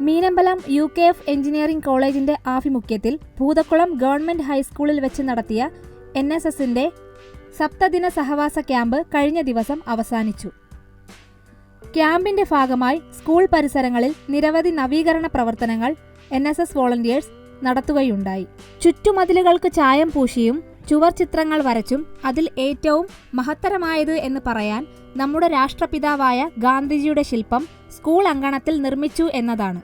Meenambalam U K F engineering കോളേജിന്റെ ആഭിമുഖ്യത്തിൽ Bhoothakkulam government ഹൈസ്കൂളിൽ വെച്ച് നടത്തിയ എൻ എസ് എസിന്റെ സപ്തദിന സഹവാസ ക്യാമ്പ് കഴിഞ്ഞ ദിവസം അവസാനിച്ചു. ക്യാമ്പിന്റെ ഭാഗമായി സ്കൂൾ പരിസരങ്ങളിൽ നിരവധി നവീകരണ പ്രവർത്തനങ്ങൾ എൻ എസ് എസ് വോളണ്ടിയേഴ്സ് നടത്തുകയുണ്ടായി. ചുറ്റുമതിലുകൾക്ക് ചായം പൂശിയും ചുവർ ചിത്രങ്ങൾ വരച്ചും അതിൽ ഏറ്റവും മഹത്തരമായത് എന്ന് പറയാൻ നമ്മുടെ രാഷ്ട്രപിതാവായ ഗാന്ധിജിയുടെ ശില്പം സ്കൂൾ അങ്കണത്തിൽ നിർമ്മിച്ചു എന്നതാണ്.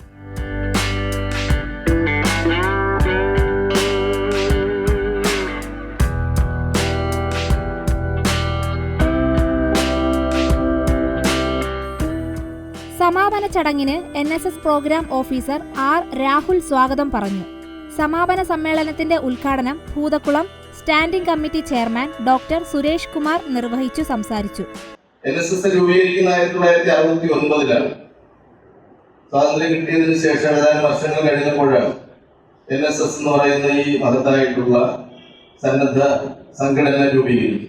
സമാപന ചടങ്ങിന് N S S programme officer R Rahul സ്വാഗതം പറഞ്ഞു. സമാപന സമ്മേളനത്തിന്റെ ഉദ്ഘാടനം Bhoothakkulam standing committee chairman doctor Suresh Kumar നിർവഹിച്ചു സംസാരിച്ചു. സ്വാതന്ത്ര്യം കിട്ടിയതിനു ശേഷം ഏതാനും വർഷങ്ങൾ കഴിഞ്ഞപ്പോഴാണ് എൻ എസ് എസ് എന്ന് പറയുന്ന ഈ മഹത്തായിട്ടുള്ള സന്നദ്ധ സംഘടന രൂപീകരിക്കും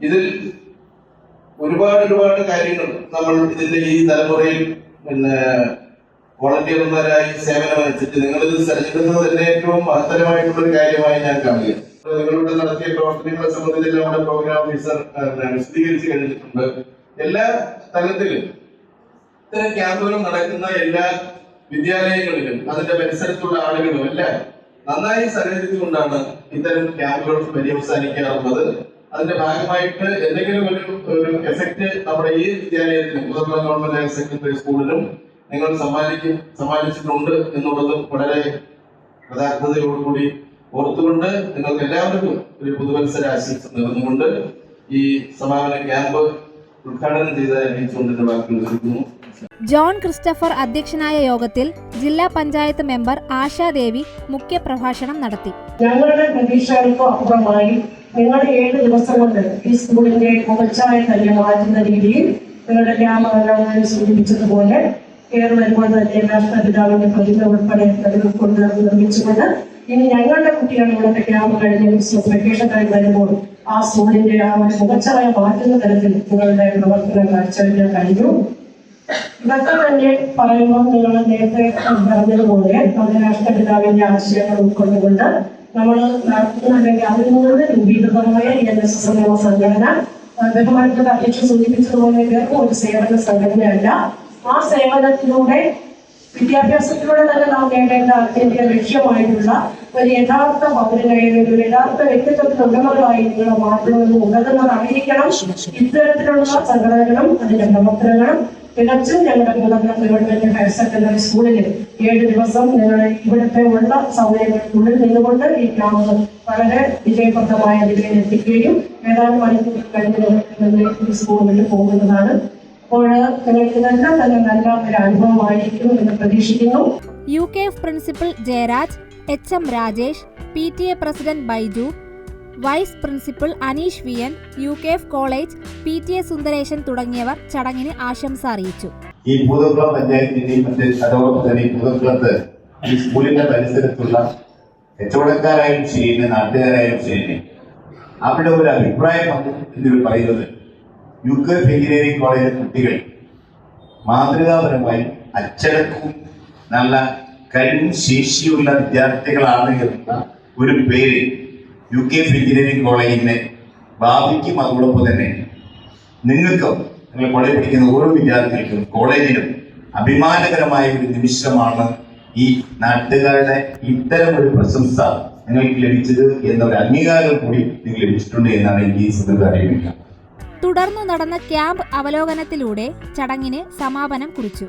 ഇതിൽ ഒരുപാട് ഒരുപാട് കാര്യങ്ങൾ നമ്മൾ ഇതിന്റെ ഈ തലമുറയിൽ പിന്നെ വോളണ്ടിയർമാരായി നിങ്ങൾ ഇത് സെലക്ടുന്നത് തന്നെ ഏറ്റവും മഹത്തരമായിട്ടുള്ള ഒരു കാര്യമായി ഞാൻ കാണുക നിങ്ങളുടെ നടത്തിയ പ്രവർത്തനങ്ങളെ സംബന്ധിച്ച് നമ്മുടെ പ്രോഗ്രാം ഓഫീസർ വിശദീകരിച്ചു കഴിഞ്ഞിട്ടുണ്ട്. എല്ലാ തലത്തിലും ഇത്തരം ക്യാമ്പുകൾ നടക്കുന്ന എല്ലാ വിദ്യാലയങ്ങളിലും അതിന്റെ പരിസരത്തുള്ള ആളുകളും എല്ലാം നന്നായി സഹകരിച്ചുകൊണ്ടാണ് ഇത്തരം ക്യാമ്പുകൾ പര്യവസാനിക്കാറുള്ളത്. അതിന്റെ ഭാഗമായിട്ട് എന്തെങ്കിലും ഒരു എഫക്ട് നമ്മുടെ ഈ വിദ്യാലയത്തിലും ഗവൺമെന്റ് ഹയർ സെക്കൻഡറി സ്കൂളിലും നിങ്ങൾ സമ്മാനിക്കും സമ്മാനിച്ചിട്ടുണ്ട് എന്നുള്ളത് വളരെ യഥാർത്ഥതയോടുകൂടി ഓർത്തുകൊണ്ട് നിങ്ങൾക്ക് എല്ലാവർക്കും ഒരു പുതുവത്സര ആശംസ നേർന്നുകൊണ്ട് ഈ സമാപന ക്യാമ്പ് ഉദ്ഘാടനം ചെയ്ത അറിയിച്ചുകൊണ്ട് എന്റെ വാക്കുകൾ ചുരുക്കുന്നു ജോൺ ക്രിസ്റ്റഫർ അധ്യക്ഷനായ യോഗത്തിൽ ജില്ലാ പഞ്ചായത്ത് മെമ്പർ ആശാദേവി മുഖ്യപ്രഭാഷണം നടത്തി. ഞങ്ങളുടെ പ്രതീക്ഷകൾക്കും അപ്പുറമായി നിങ്ങളുടെ ഏഴ് ദിവസം കൊണ്ട് ഈ സ്കൂളിന്റെ മുഖച്ഛായ തന്നെ മാറ്റുന്ന രീതിയിൽ നിങ്ങളുടെ ഗ്രാമകാലങ്ങളിൽ സൂചിപ്പിച്ചതുപോലെ കയറി വരുമ്പോൾ തന്നെ രാഷ്ട്രപിതാവിന്റെ പ്രതിമ ഉൾപ്പെടെ തെളിവ് കൊണ്ട് നിർമ്മിച്ചുകൊണ്ട് ഇനി ഞങ്ങളുടെ കുട്ടികൾ ഇവിടുത്തെ ക്യാമ്പ് കഴിഞ്ഞ് വെക്കേഷൻ കഴിഞ്ഞ് വരുമ്പോൾ ആ സ്കൂളിന്റെ ആ ഒരു മുഖച്ഛായ മാറ്റുന്ന തരത്തിൽ നിങ്ങളുടെ പ്രവർത്തനം കാഴ്ചവെക്കാൻ കഴിഞ്ഞു. ഇതൊക്കെ തന്നെ പറയുമ്പോൾ നിങ്ങൾ നേരത്തെ പറഞ്ഞതുപോലെ നമ്മുടെ രാഷ്ട്രപിതാവിന്റെ ആശയങ്ങൾ ഉൾക്കൊണ്ടുകൊണ്ട് നമ്മൾ നടത്തുന്നുണ്ടെങ്കിൽ അതിൽ നിന്ന് രൂപീകൃതമായ എൻ എസ് എസ് എന്ന സംഘടന ബഹുമാനപ്പെട്ട അധ്യക്ഷൻ സൂചിപ്പിച്ചതുപോലെ ഒരു സേവന സംഘടനയല്ല. ആ സേവനത്തിലൂടെ വിദ്യാഭ്യാസത്തിലൂടെ തന്നെ നാം നേടേണ്ട അത്യന്ത ലക്ഷ്യമായിട്ടുള്ള ഒരു യഥാർത്ഥ പൗരനായ ഒരു യഥാർത്ഥ വ്യക്തിത്വത്തിന് ഉടമകളായി നിങ്ങളെ മാറ്റുമെന്ന് ഉണ്ടെന്നതായിരിക്കണം ഇത്തരത്തിലുള്ള സംഘടനകളും അതിന്റെ പ്രവർത്തനങ്ങളും തികച്ചും ഞങ്ങളുടെ മൂലം ഗവൺമെന്റ് ഹയർ സെക്കൻഡറി സ്കൂളിൽ ഏഴ് ദിവസം ഞങ്ങൾ ഇവിടുത്തെ ഉള്ള സൗകര്യങ്ങൾക്കുള്ളിൽ നിന്നുകൊണ്ട് ഈ ക്യാമ്പ് വളരെ വിജയപ്രദമായ നിലയിൽ എത്തിക്കുകയും ഏതാനും മണിക്കൂർ കഴിഞ്ഞ് സ്കൂളുകളിൽ പോകുന്നതാണ്. അപ്പോൾ നിങ്ങൾക്ക് തന്നെ നല്ല ഒരു അനുഭവമായിരിക്കും എന്ന് പ്രതീക്ഷിക്കുന്നു. U K F principal Jayaraj H M Rajesh P T A president Baiju vice principal Aneesh V N U K F college P T A Sundaresan തുടങ്ങിയവർ ചടങ്ങിന് ആശംസ അറിയിച്ചു. ഈ ഭൂതക്കുളം പഞ്ചായത്തിന്റെയും മറ്റ് അതോടൊപ്പം തന്നെ ഈ ഭൂതക്കുളത്ത് ഈ സ്കൂളിന്റെ പരിസരത്തുള്ള കച്ചവടക്കാരായാലും ശരി നാട്ടുകാരായാലും ശരി അവരുടെ ഒരു അഭിപ്രായം വന്നു ഇതിൽ പറയുന്നത് യു കെ എഞ്ചിനീയറിംഗ് കോളേജിലെ കുട്ടികൾ മാതൃകാപരമായി അച്ചടക്കവും നല്ല കഴിവും ശേഷിയുള്ള വിദ്യാർത്ഥികളാണ് എന്ന ഒരു പേര് യു കെ എഫ് എഞ്ചിനീയറിംഗ് കോളേജിനെ ഭാവിക്കും അതോടൊപ്പം തന്നെ നിങ്ങൾക്കും നിങ്ങൾ കോളേജിൽ പഠിക്കുന്ന ഓരോ വിദ്യാർത്ഥികൾക്കും കോളേജിനും അഭിമാനകരമായ ഒരു നിമിഷമാണ് ഈ നാട്ടുകാരുടെ ഇത്തരം ഒരു പ്രശംസ നിങ്ങൾക്ക് ലഭിച്ചത് എന്നൊരു അംഗീകാരം കൂടി നിങ്ങൾക്ക് ലഭിച്ചിട്ടുണ്ട് എന്നാണ് എനിക്ക് ഈ സന്ദർഭം അറിയിക്കുക തുടർന്നു നടന്ന ക്യാമ്പ് അവലോകനത്തിലൂടെ ചടങ്ങിന് സമാപനം കുറിച്ചു